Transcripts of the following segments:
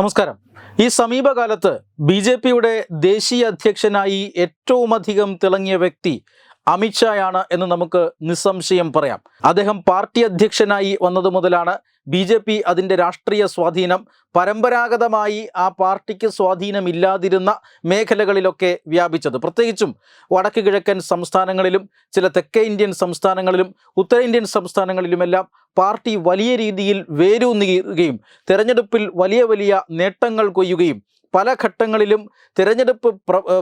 നമസ്കാരം. ഈ സമീപകാലത്ത് ബി ജെ പിയുടെ ദേശീയ അധ്യക്ഷനായി ഏറ്റവുമധികം തിളങ്ങിയ വ്യക്തി അമിത്ഷായാണ് എന്ന് നമുക്ക് നിസ്സംശയം പറയാം. അദ്ദേഹം പാർട്ടി അധ്യക്ഷനായി വന്നതു മുതലാണ് ബി ജെ പി അതിന്റെ രാഷ്ട്രീയ സ്വാധീനം പരമ്പരാഗതമായി ആ പാർട്ടിക്ക് സ്വാധീനമില്ലാതിരുന്ന മേഖലകളിലൊക്കെ വ്യാപിച്ചത്. പ്രത്യേകിച്ചും വടക്ക് കിഴക്കൻ സംസ്ഥാനങ്ങളിലും ചില തെക്കേ ഇന്ത്യൻ സംസ്ഥാനങ്ങളിലും ഉത്തരേന്ത്യൻ സംസ്ഥാനങ്ങളിലുമെല്ലാം പാർട്ടി വലിയ രീതിയിൽ വേരൂന്നുകയും തെരഞ്ഞെടുപ്പിൽ വലിയ വലിയ നേട്ടങ്ങൾ കൊയ്യുകയും പല ഘട്ടങ്ങളിലും തിരഞ്ഞെടുപ്പ്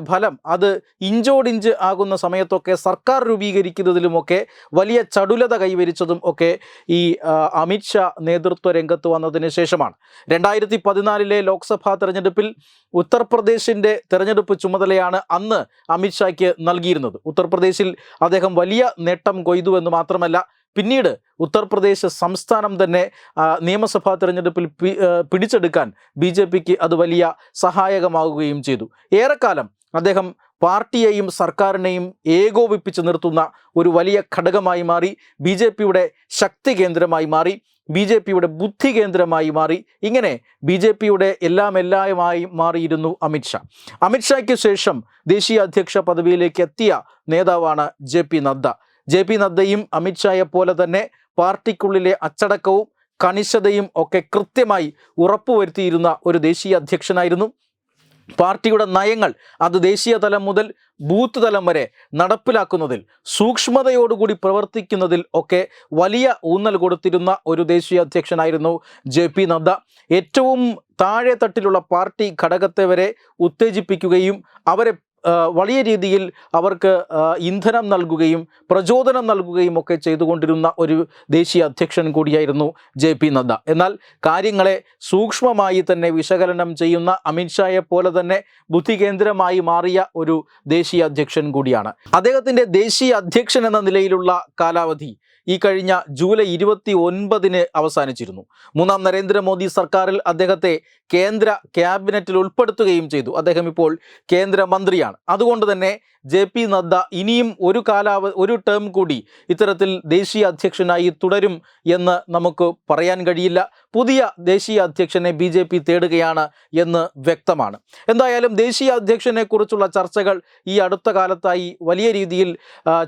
ഫലം അത് ഇഞ്ചോടിഞ്ച് ആകുന്ന സമയത്തൊക്കെ സർക്കാർ രൂപീകരിക്കുന്നതിലുമൊക്കെ വലിയ ചടുലത കൈവരിച്ചതും ഒക്കെ ഈ അമിത്ഷാ നേതൃത്വ രംഗത്ത് വന്നതിന് ശേഷമാണ്. രണ്ടായിരത്തി പതിനാലിലെ ലോക്സഭാ തെരഞ്ഞെടുപ്പിൽ ഉത്തർപ്രദേശിന്റെ തെരഞ്ഞെടുപ്പ് ചുമതലയാണ് അന്ന് അമിത്ഷായ്ക്ക് നൽകിയിരുന്നത്. ഉത്തർപ്രദേശിൽ അദ്ദേഹം വലിയ നേട്ടം കൊയ്തു എന്ന് മാത്രമല്ല പിന്നീട് ഉത്തർപ്രദേശ് സംസ്ഥാനം തന്നെ നിയമസഭാ തെരഞ്ഞെടുപ്പിൽ പിടിച്ചെടുക്കാൻ ബി ജെ പിക്ക് അത് വലിയ സഹായകമാവുകയും ചെയ്തു. ഏറെക്കാലം അദ്ദേഹം പാർട്ടിയെയും സർക്കാരിനെയും ഏകോപിപ്പിച്ച് നിർത്തുന്ന ഒരു വലിയ ഘടകമായി മാറി ബി ജെ പിയുടെ ശക്തി കേന്ദ്രമായി മാറി ബി ജെ പിയുടെ ബുദ്ധി കേന്ദ്രമായി മാറി. ഇങ്ങനെ ബി ജെ പിയുടെ എല്ലാം എല്ലാമായി മാറിയിരുന്നു അമിത്ഷാ അമിത്ഷായ്ക്ക് ശേഷം ദേശീയ അധ്യക്ഷ പദവിയിലേക്ക് എത്തിയ നേതാവാണ് J P Nadda. J P നദ്ദയും അമിത്ഷായെ പോലെ തന്നെ പാർട്ടിക്കുള്ളിലെ അച്ചടക്കവും കണിശതയും ഒക്കെ കൃത്യമായി ഉറപ്പുവരുത്തിയിരുന്ന ഒരു ദേശീയ അധ്യക്ഷനായിരുന്നു. പാർട്ടിയുടെ നയങ്ങൾ അത് ദേശീയ തലം മുതൽ ബൂത്ത് തലം വരെ നടപ്പിലാക്കുന്നതിൽ സൂക്ഷ്മതയോടുകൂടി പ്രവർത്തിക്കുന്നതിൽ ഒക്കെ വലിയ ഊന്നൽ കൊടുത്തിരുന്ന ഒരു ദേശീയ അധ്യക്ഷനായിരുന്നു ജെ പി നദ്ദ. ഏറ്റവും താഴെ തട്ടിലുള്ള പാർട്ടി ഘടകത്തെ വരെ ഉത്തേജിപ്പിക്കുകയും അവരെ വലിയ രീതിയിൽ അവർക്ക് ഇന്ധനം നൽകുകയും പ്രചോദനം നൽകുകയും ഒക്കെ ചെയ്തുകൊണ്ടിരുന്ന ഒരു ദേശീയ അധ്യക്ഷൻ കൂടിയായിരുന്നു ജെ പി നദ്ദ. എന്നാൽ കാര്യങ്ങളെ സൂക്ഷ്മമായി തന്നെ വിശകലനം ചെയ്യുന്ന അമിത്ഷായെ പോലെ തന്നെ ബുദ്ധികേന്ദ്രമായി മാറിയ ഒരു ദേശീയ അധ്യക്ഷൻ കൂടിയാണ്. അദ്ദേഹത്തിന്റെ ദേശീയ അധ്യക്ഷൻ എന്ന നിലയിലുള്ള കാലാവധി ഈ കഴിഞ്ഞ ജൂലൈ ഇരുപത്തി ഒൻപതിന് അവസാനിച്ചിരുന്നു. മൂന്നാം നരേന്ദ്രമോദി സർക്കാരിൽ അദ്ദേഹത്തെ കേന്ദ്ര ക്യാബിനറ്റിൽ ഉൾപ്പെടുത്തുകയും ചെയ്തു. അദ്ദേഹം ഇപ്പോൾ കേന്ദ്രമന്ത്രിയാണ്. അതുകൊണ്ട് തന്നെ ജെ പി നദ്ദ ഇനിയും ഒരു കാലാവ ഒരു ടേം കൂടി ഇത്തരത്തിൽ ദേശീയ അധ്യക്ഷനായി തുടരും എന്ന് നമുക്ക് പറയാൻ കഴിയില്ല. പുതിയ ദേശീയ അധ്യക്ഷനെ ബി ജെ പി തേടുകയാണ് എന്ന് വ്യക്തമാണ്. എന്തായാലും ദേശീയ അധ്യക്ഷനെ കുറിച്ചുള്ള ചർച്ചകൾ ഈ അടുത്ത കാലത്തായി വലിയ രീതിയിൽ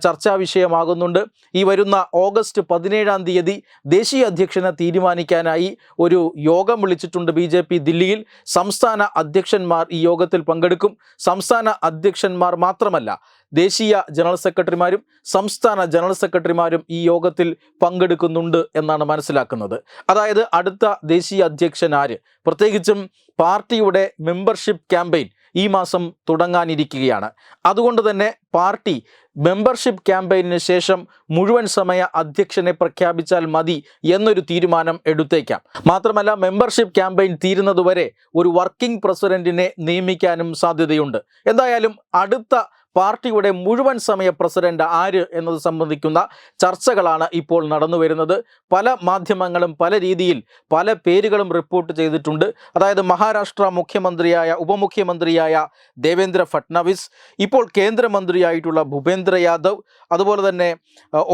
ചർച്ചാ വിഷയമാകുന്നുണ്ട്. ഈ വരുന്ന ഓഗസ്റ്റ് പതിനേഴാം തീയതി ദേശീയ അധ്യക്ഷനെ തീരുമാനിക്കാനായി ഒരു യോഗം വിളിച്ചിട്ടുണ്ട് ബി ദില്ലിയിൽ. സംസ്ഥാന അധ്യക്ഷന്മാർ ഈ യോഗത്തിൽ പങ്കെടുക്കും. സംസ്ഥാന അധ്യക്ഷന്മാർ മാത്രമല്ല ദേശീയ ജനറൽ സെക്രട്ടറിമാരും സംസ്ഥാന ജനറൽ സെക്രട്ടറിമാരും ഈ യോഗത്തിൽ പങ്കെടുക്കുന്നുണ്ട് എന്നാണ് മനസ്സിലാക്കുന്നത്. അതായത് അടുത്ത ദേശീയ അധ്യക്ഷൻ ആര്? പ്രത്യേകിച്ചും പാർട്ടിയുടെ മെമ്പർഷിപ്പ് ക്യാമ്പയിൻ. ഈ മാസം തുടങ്ങാനിരിക്കുകയാണ്. അതുകൊണ്ട് തന്നെ പാർട്ടി മെമ്പർഷിപ്പ് ക്യാമ്പയിന് ശേഷം മുഴുവൻ സമയ അധ്യക്ഷനെ പ്രഖ്യാപിച്ചാൽ മതി എന്നൊരു തീരുമാനം എടുത്തേക്കാം. മാത്രമല്ല മെമ്പർഷിപ്പ് ക്യാമ്പയിൻ തീരുന്നതുവരെ ഒരു വർക്കിംഗ് പ്രസിഡന്റിനെ നിയമിക്കാനും സാധ്യതയുണ്ട്. എന്തായാലും അടുത്ത പാർട്ടിയുടെ മുഴുവൻ സമയ പ്രസിഡന്റ് ആര് എന്നത് സംബന്ധിക്കുന്ന ചർച്ചകളാണ് ഇപ്പോൾ നടന്നു വരുന്നത്. പല മാധ്യമങ്ങളും പല രീതിയിൽ പല പേരുകളും റിപ്പോർട്ട് ചെയ്തിട്ടുണ്ട്. അതായത് മഹാരാഷ്ട്ര മുഖ്യമന്ത്രിയായ ഉപമുഖ്യമന്ത്രിയായ ദേവേന്ദ്ര ഫട്നാവിസ് ഇപ്പോൾ കേന്ദ്രമന്ത്രിയായിട്ടുള്ള ഭൂപേന്ദ്ര യാദവ് അതുപോലെ തന്നെ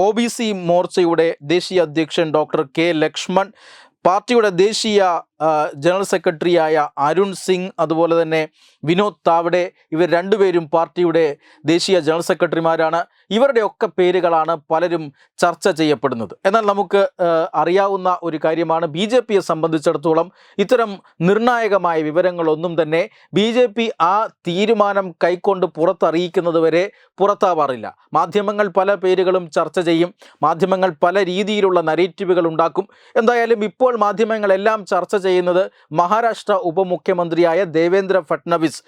ഒ ബി സി മോർച്ചയുടെ ദേശീയ അധ്യക്ഷൻ ഡോക്ടർ കെ ലക്ഷ്മൺ പാർട്ടിയുടെ ദേശീയ ജനറൽ സെക്രട്ടറിയായ അരുൺ സിംഗ് അതുപോലെ തന്നെ വിനോദ് താവ്ഡെ ഇവർ രണ്ടുപേരും പാർട്ടിയുടെ ദേശീയ ജനറൽ സെക്രട്ടറിമാരാണ്. ഇവരുടെയൊക്കെ പേരുകളാണ് പലരും ചർച്ച ചെയ്യപ്പെടുന്നത്. എന്നാൽ നമുക്ക് അറിയാവുന്ന ഒരു കാര്യമാണ് ബി ജെ പിയെ സംബന്ധിച്ചിടത്തോളം ഇത്തരം നിർണായകമായ വിവരങ്ങളൊന്നും തന്നെ ബി ജെ പി ആ തീരുമാനം കൈക്കൊണ്ട് പുറത്തറിയിക്കുന്നത് വരെ പുറത്താവാറില്ല. മാധ്യമങ്ങൾ പല പേരുകളും ചർച്ച ചെയ്യും മാധ്യമങ്ങൾ പല രീതിയിലുള്ള നരേറ്റീവുകൾ ഉണ്ടാക്കും. എന്തായാലും ഇപ്പോൾ മാധ്യമങ്ങളെല്ലാം ചർച്ച ചെയ്യുന്നത് മഹാരാഷ്ട്ര ഉപമുഖ്യമന്ത്രിയായ ദേവേന്ദ്ര ഫട്നവിസ്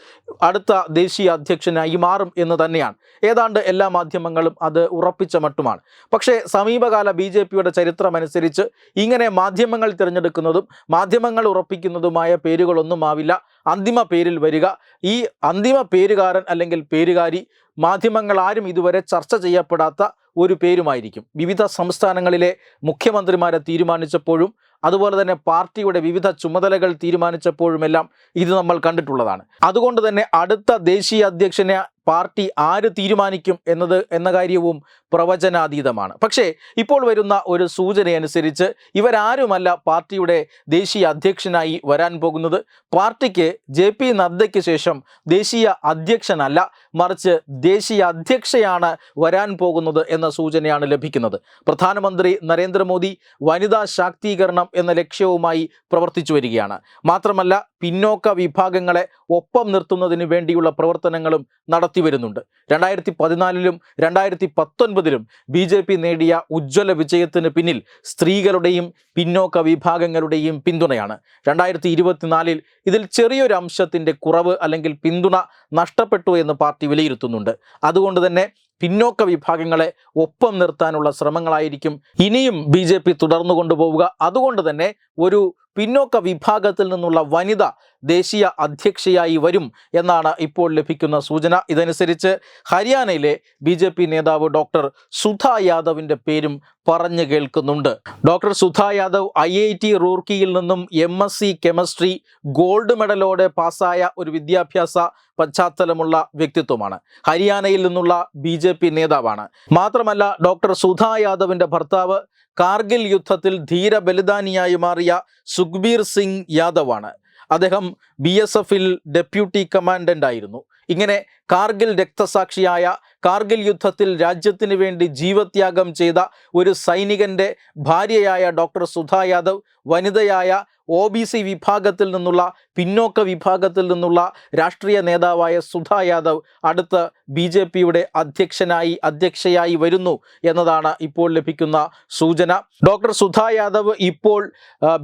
അടുത്ത ദേശീയ അധ്യക്ഷനായി മാറും എന്ന് തന്നെയാണ്. ഏതാണ്ട് എല്ലാ മാധ്യമങ്ങളും അത് ഉറപ്പിച്ച മട്ടുമാണ്. പക്ഷേ സമീപകാല ബി ജെ പിയുടെ ചരിത്രമനുസരിച്ച് ഇങ്ങനെ മാധ്യമങ്ങൾ തിരഞ്ഞെടുക്കുന്നതും മാധ്യമങ്ങൾ ഉറപ്പിക്കുന്നതുമായ പേരുകളൊന്നും ആവില്ല. അന്തിമ പേരിൽ വരിക. ഈ അന്തിമ പേരുകാരൻ അല്ലെങ്കിൽ പേരുകാരി മാധ്യമങ്ങൾ ആരും ഇതുവരെ ചർച്ച ചെയ്യപ്പെടാത്ത ഒരു പേരുമായിരിക്കും. വിവിധ സംസ്ഥാനങ്ങളിലെ മുഖ്യമന്ത്രിമാരെ തീരുമാനിച്ചപ്പോഴും അതുപോലെ തന്നെ പാർട്ടിയുടെ വിവിധ ചുമതലകൾ തീരുമാനിച്ചപ്പോഴുമെല്ലാം ഇത് നമ്മൾ കണ്ടിട്ടുള്ളതാണ്. അതുകൊണ്ട് തന്നെ അടുത്ത ദേശീയ അധ്യക്ഷനെ പാർട്ടി ആര് തീരുമാനിക്കും എന്നത് എന്ന കാര്യവും പ്രവചനാതീതമാണ്. പക്ഷേ ഇപ്പോൾ വരുന്ന ഒരു സൂചനയനുസരിച്ച് ഇവരാരുമല്ല പാർട്ടിയുടെ ദേശീയ അധ്യക്ഷനായി വരാൻ പോകുന്നത്. പാർട്ടിക്ക് ജെ പി നദ്ദയ്ക്ക് ശേഷം ദേശീയ അധ്യക്ഷനല്ല മറിച്ച് ദേശീയ അധ്യക്ഷയാണ് വരാൻ പോകുന്നത് എന്ന സൂചനയാണ് ലഭിക്കുന്നത്. പ്രധാനമന്ത്രി നരേന്ദ്രമോദി വനിതാ ശാക്തീകരണം എന്ന ലക്ഷ്യവുമായി പ്രവർത്തിച്ചു വരികയാണ്. മാത്രമല്ല പിന്നോക്ക വിഭാഗങ്ങളെ ഒപ്പം നിർത്തുന്നതിന് വേണ്ടിയുള്ള പ്രവർത്തനങ്ങളും നടത്തി വരുന്നുണ്ട്. രണ്ടായിരത്തി പതിനാലിലും രണ്ടായിരത്തി പത്തൊൻപതിലും ബി ജെ പി നേടിയ ഉജ്ജ്വല വിജയത്തിന് പിന്നിൽ സ്ത്രീകളുടെയും പിന്നോക്ക വിഭാഗങ്ങളുടെയും പിന്തുണയാണ്. രണ്ടായിരത്തി ഇരുപത്തിനാലിൽ ഇതിൽ ചെറിയൊരു അംശത്തിന്റെ കുറവ് അല്ലെങ്കിൽ പിന്തുണ നഷ്ടപ്പെട്ടു എന്ന് പാർട്ടി വിലയിരുത്തുന്നുണ്ട്. അതുകൊണ്ട് തന്നെ പിന്നോക്ക വിഭാഗങ്ങളെ ഒപ്പം നിർത്താനുള്ള ശ്രമങ്ങളായിരിക്കും. ഇനിയും ബി ജെ പി തുടർന്നു കൊണ്ടുപോവുക അതുകൊണ്ട് തന്നെ ഒരു പിന്നോക്ക വിഭാഗത്തിൽ നിന്നുള്ള വനിത ദേശീയ അധ്യക്ഷയായി വരും എന്നാണ് ഇപ്പോൾ ലഭിക്കുന്ന സൂചന. ഇതനുസരിച്ച് ഹരിയാനയിലെ ബി ജെ പി നേതാവ് ഡോക്ടർ സുധ യാദവിന്റെ പേരും പറഞ്ഞു കേൾക്കുന്നുണ്ട്. Doctor Sudha Yadav I I T റൂർക്കിയിൽ നിന്നും M S C chemistry gold മെഡലോടെ പാസ്സായ ഒരു വിദ്യാഭ്യാസ പശ്ചാത്തലമുള്ള വ്യക്തിത്വമാണ്. ഹരിയാനയിൽ നിന്നുള്ള ബി ജെ പി നേതാവാണ്. മാത്രമല്ല ഡോക്ടർ സുധ യാദവിന്റെ ഭർത്താവ് കാർഗിൽ യുദ്ധത്തിൽ ധീരബലിദാനിയായി മാറിയ സുഖ്ബീർ സിംഗ് യാദവാണ്. അദ്ദേഹം ബി എസ് എഫിൽ ഡെപ്യൂട്ടി കമാൻഡന്റ് ആയിരുന്നു ഇങ്ങനെ കാർഗിൽ രക്തസാക്ഷിയായ കാർഗിൽ യുദ്ധത്തിൽ രാജ്യത്തിന് വേണ്ടി ജീവത്യാഗം ചെയ്ത ഒരു സൈനികന്റെ ഭാര്യയായ ഡോക്ടർ സുധ യാദവ് വനിതയായ ഒ ബി സി വിഭാഗത്തിൽ നിന്നുള്ള പിന്നോക്ക വിഭാഗത്തിൽ നിന്നുള്ള രാഷ്ട്രീയ നേതാവായ സുധ യാദവ് അടുത്ത ബി ജെ പിയുടെ അധ്യക്ഷനായി അധ്യക്ഷയായി വരുന്നു എന്നതാണ് ഇപ്പോൾ ലഭിക്കുന്ന സൂചന. ഡോക്ടർ സുധ യാദവ് ഇപ്പോൾ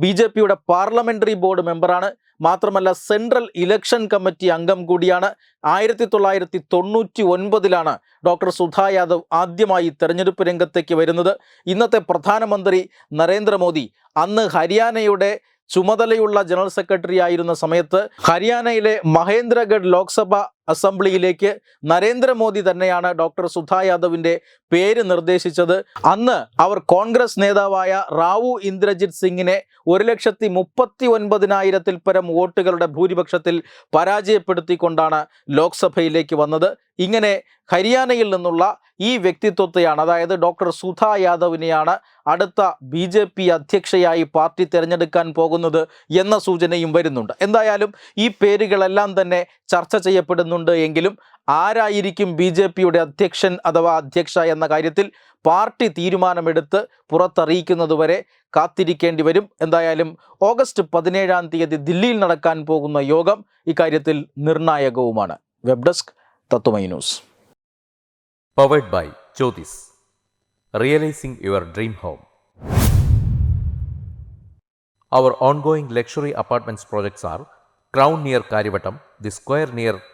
ബി ജെ പിയുടെ പാർലമെന്ററി ബോർഡ് മെമ്പറാണ്. മാത്രമല്ല സെൻട്രൽ ഇലക്ഷൻ കമ്മിറ്റി അംഗം കൂടിയാണ്. ആയിരത്തി തൊള്ളായിരത്തി തൊണ്ണൂറ്റി ഒൻപതിലാണ് ഡോക്ടർ സുധാ യാദവ് ആദ്യമായി തെരഞ്ഞെടുപ്പ് രംഗത്തേക്ക് വരുന്നത്. ഇന്നത്തെ പ്രധാനമന്ത്രി നരേന്ദ്രമോദി അന്ന് ഹരിയാനയുടെ ചുമതലയുള്ള ജനറൽ സെക്രട്ടറി ആയിരുന്ന സമയത്ത് ഹരിയാനയിലെ മഹേന്ദ്രഗഡ് ലോക്സഭ അസംബ്ലിയിലേക്ക് നരേന്ദ്രമോദി തന്നെയാണ് ഡോക്ടർ സുധ യാദവിന്റെ പേര് നിർദ്ദേശിച്ചത്. അന്ന് അവർ കോൺഗ്രസ് നേതാവായ റാവു ഇന്ദ്രജിത് സിംഗിനെ ഒരു ലക്ഷത്തി മുപ്പത്തി ഒൻപതിനായിരത്തിൽ പരം വോട്ടുകളുടെ ഭൂരിപക്ഷത്തിൽ പരാജയപ്പെടുത്തിക്കൊണ്ടാണ് ലോക്സഭയിലേക്ക് വന്നത്. ഇങ്ങനെ ഹരിയാനയിൽ നിന്നുള്ള ഈ വ്യക്തിത്വത്തെയാണ് അതായത് ഡോക്ടർ സുധ യാദവിനെയാണ് അടുത്ത ബി ജെ പി അധ്യക്ഷയായി പാർട്ടി തിരഞ്ഞെടുക്കാൻ പോകുന്നത് എന്ന സൂചനയും വരുന്നുണ്ട്. എന്തായാലും ഈ പേരുകളെല്ലാം തന്നെ ചർച്ച ചെയ്യപ്പെടുന്നുണ്ട് എങ്കിലും ആരായിരിക്കും ബി ജെ പിയുടെ അധ്യക്ഷൻ അഥവാ അധ്യക്ഷ എന്ന കാര്യത്തിൽ പാർട്ടി തീരുമാനമെടുത്ത് പുറത്തറിയിക്കുന്നതുവരെ കാത്തിരിക്കേണ്ടി വരും. എന്തായാലും ഓഗസ്റ്റ് പതിനേഴാം തീയതി ദില്ലിയിൽ നടക്കാൻ പോകുന്ന യോഗം ഇക്കാര്യത്തിൽ നിർണായകവുമാണ്. Web desk Tatwamayi news. Powered by Jyothis realising your dream home our ongoing luxury apartments projects are crown near Karyavattom the square luxury